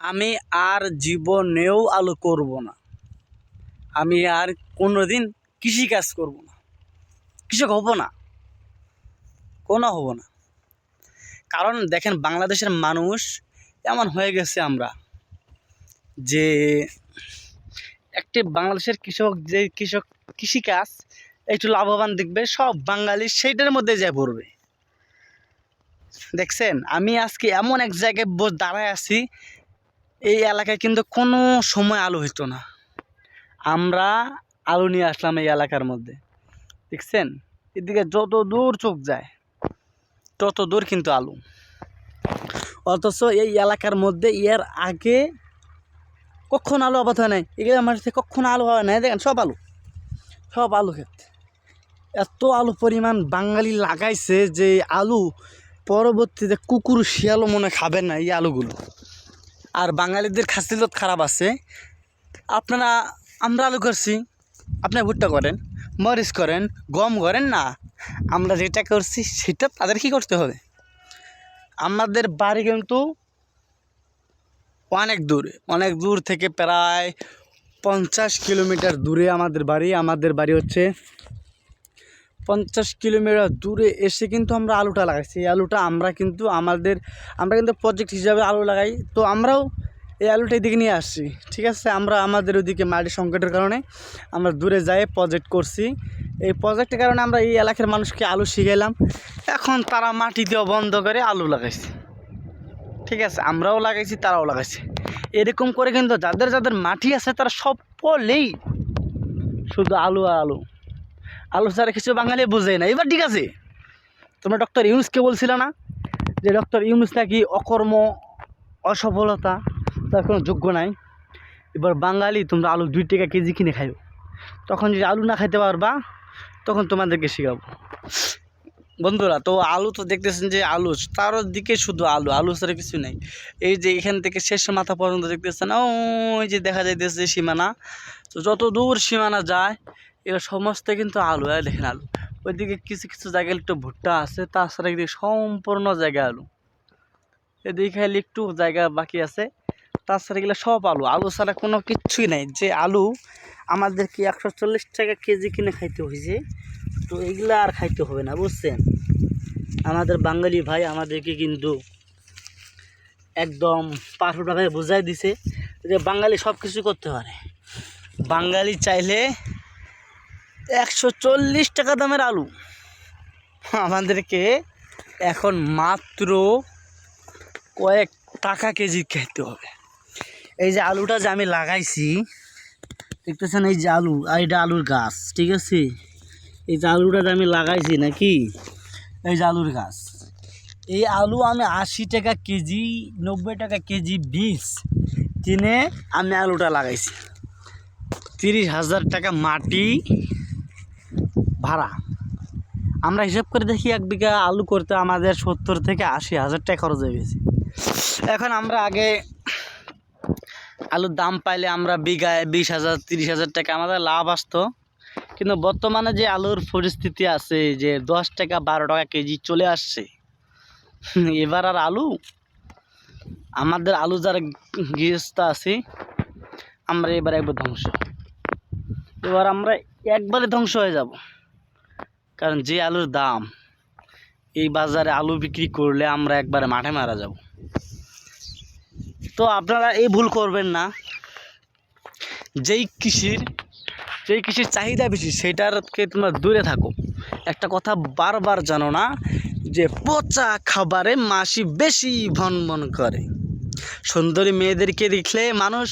আমি আর জীবনেও আলু করব না। আমি আর কোনো কোনোদিন কৃষিকাজ করব না। কৃষক হব না। কোনো হব না। কারণ দেখেন, বাংলাদেশের মানুষ এমন হয়ে গেছে আমরা যে একটি বাংলাদেশের কৃষক, যে কৃষক কৃষিকাজ একটু লাভবান দেখবে, সব বাঙালি সেইটার মধ্যে যায় পড়বে। দেখছেন, আমি আজকে এমন এক জায়গায় দাঁড়ায় আছি এই এলাকায় কিন্তু কোনো সময় আলু হইতো না। আমরা আলু নিয়ে আসলাম এই এলাকার মধ্যে। দেখছেন? এদিকে যত দূর চোখ যায়, তত দূর কিন্তু আলু। অথচ এই এলাকার মধ্যে এর আগে কখন আলু আবাদ হয় নাই। এগুলো কাছে কখন আলু হয় নাই। দেখেন, সব আলু। সব আলু ক্ষেত। এত আলু পরিমাণ বাঙালি লাগাইছে যে আলু পরবর্তীতে কুকুর, শিয়ালও মনে খাবেন না এই আলুগুলো। আর বাঙালিদের খাসিলত খারাপ আছে। আপনারা আমরা আলু করছি। আপনার ভুট্টা করেন, মরিচ করেন, গম করেন না। আমরা যেটা করছি, সেটা তাদের কি করতে হবে। আমাদের বাড়ি কিন্তু অনেক দূরে, অনেক দূর থেকে প্রায় পঞ্চাশ কিলোমিটার দূরে আমাদের বাড়ি। আমাদের বাড়ি হচ্ছে পঞ্চাশ কিলোমিটার দূরে এসে কিন্তু আমরা আলুটা লাগাইছি। এই আলুটা আমরা কিন্তু আমাদের, আমরা কিন্তু প্রজেক্ট হিসাবে আলু লাগাই। তো আমরাও এই আলুটা এদিকে নিয়ে আসছি, ঠিক আছে? আমরা আমাদের ওদিকে মাটির সংকটের কারণে আমরা দূরে যাই প্রজেক্ট করছি। এই প্রজেক্টের কারণে আমরা এই এলাকার মানুষকে আলু শিখাইলাম। এখন তারা মাটি দেওয়া বন্ধ করে আলু লাগাইছে। ঠিক আছে? আমরাও লাগাইছি, তারাও লাগাইছে। এরকম করে কিন্তু যাদের যাদের মাটি আছে তারা সব সকলেই শুধু আলু আর আলু। আলু ছাড়া কিছু বাঙালি বোঝে না। এবার ঠিক আছে, তোমরা ডক্টর ইউনুসকে বলছিল না যে ডক্টর ইউনুস নাকি অকর্ম, অসফলতা, তার কোনো যোগ্য নাই। এবার বাঙালি, তোমরা আলু দুই টাকা কেজি কিনে খাইও। তখন যদি আলু না খাইতে পারবা, তখন তোমাদেরকে শেখাবো। বন্ধুরা, তো আলু তো দেখতেছেন যে আলু, তার দিকে শুধু আলু আলু ছাড়া কিছু নেই। এই যে এখান থেকে শেষ মাথা পর্যন্ত দেখতেছেন, ওই যে দেখা যাইতেছে সীমানা। তো যত দূর সীমানা যায় এগুলো সমস্ত কিন্তু আলু, এই দেখেন আলু। ওইদিকে কিছু কিছু জায়গায় একটু ভুট্টা আছে, তাছাড়া এদিকে সম্পূর্ণ জায়গা আলু। এদিকে খালি একটু জায়গা বাকি আছে, তাছাড়া এগুলো সব আলু। আলু ছাড়া কোনো কিচ্ছুই নাই। যে আলু আমাদেরকে একশো চল্লিশ টাকা কেজি কিনে খাইতে হয়েছে তো এগুলো আর খাইতে হবে না, বুঝছেন? আমাদের বাঙালি ভাই আমাদেরকে কিন্তু একদম পারফেক্টভাবে বোঝাই দিছে যে বাঙালি সব কিছু করতে পারে। বাঙালি চাইলে একশো চল্লিশ টাকা দামের আলু। আমাদেরকে এখন মাত্র কয়েক টাকা কেজি খেতে হবে। এই যে আলুটা যে আমি লাগাইছি, দেখতেছেন এই যে আলু, আর এটা আলুর গাছ, ঠিক আছে? এই যে আলুটা যে আমি লাগাইছি নাকি? এই যে আলুর গাছ। এই আলু আমি আশি টাকা কেজি, নব্বই টাকা কেজি বীজ কিনে আমি আলুটা লাগাইছি। তিরিশ হাজার টাকা মাটি ভাড়া। আমরা হিসাব করে দেখি এক বিঘা আলু করতে আমাদের সত্তর থেকে আশি হাজার টাকা খরচ হয়ে গেছে। এখন আমরা আগে আলুর দাম পাইলে আমরা বিঘায় বিশ হাজার, তিরিশ হাজার টাকা আমাদের লাভ আসতো। কিন্তু বর্তমানে যে আলুর পরিস্থিতি আছে, যে দশ টাকা বারো টাকা কেজি চলে আসছে, এবার আর আলু, আমাদের আলু যারা গৃহস্থ আছে, আমরা এবার একবার ধ্বংস। এবার আমরা একবারে ধ্বংস হয়ে যাব। কারণ যে আলুর দাম, এই বাজারে আলু বিক্রি করলে আমরা একবারে মাঠে মারা যাব। তো আপনারা এই ভুল করবেন না। যেই কৃষির যেই কৃষির চাহিদা বেশি, সেটারকে তোমরা দূরে থাকো। একটা কথা বারবার জানো না যে, পচা খাবারে মাসি বেশি ভন ভন করে। সুন্দরী মেয়েদেরকে দেখলে মানুষ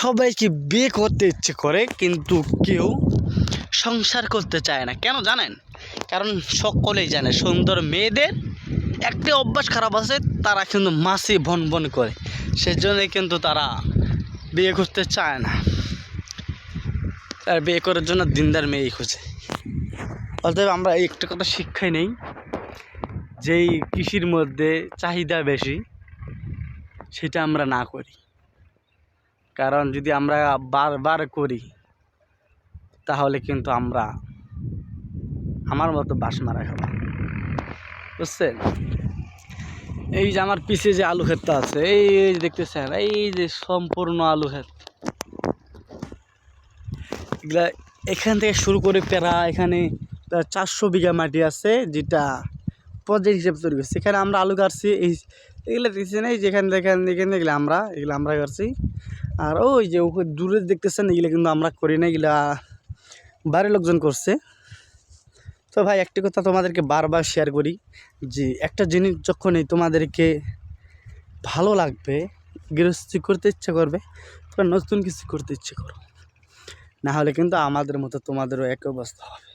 সবাইকে বিয়ে করতে ইচ্ছে করে, কিন্তু কেউ সংসার করতে চায় না। কেন জানেন? কারণ সকলেই জানে, সুন্দর মেয়েদের একটি অভ্যাস খারাপ আছে, তারা কিন্তু মাসি ভন ভন করে। সেজন্যই কিন্তু তারা বিয়ে করতে চায় না। আর বিয়ে করার জন্য দিনদার মেয়েই খোঁজে। অতএব আমরা একটা কথা শিক্ষাই নেই, যেই কৃষির মধ্যে চাহিদা বেশি, সেটা আমরা না করি। কারণ যদি আমরা বারবার করি তাহলে কিন্তু আমরা আমার মতো বাস মারা খাব। বুঝছেন? এই যে আমার পিছে যে আলু ক্ষেতটা আছে, এই যে দেখতেছেন, এই যে সম্পূর্ণ আলু ক্ষেত। এগুলা এখান থেকে শুরু করে পেরা এখানে চারশো বিঘা মাটি আছে, যেটা প্রজেক্ট হিসেবে তৈরি করছে। এখানে আমরা আলু কাটছি এই এগুলো দেখছেন এই যেখানে দেখেন এখানে এগুলো আমরা এগুলো আমরা কাটছি আর ওই যে দূরে দেখতেছেন, এগুলো কিন্তু আমরা করি না, এগুলা বাইরের লোকজন করছে। তো ভাই, একটি কথা তোমাদেরকে বারবার শেয়ার করি যে, একটা জিনিস যখনই তোমাদেরকে ভালো লাগবে, গৃহস্থী করতে ইচ্ছে করবে, তোমরা নতুন কিছু করতে ইচ্ছে করো। না হলে কিন্তু আমাদের মতো তোমাদেরও এক অবস্থা হবে।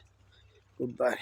Good bye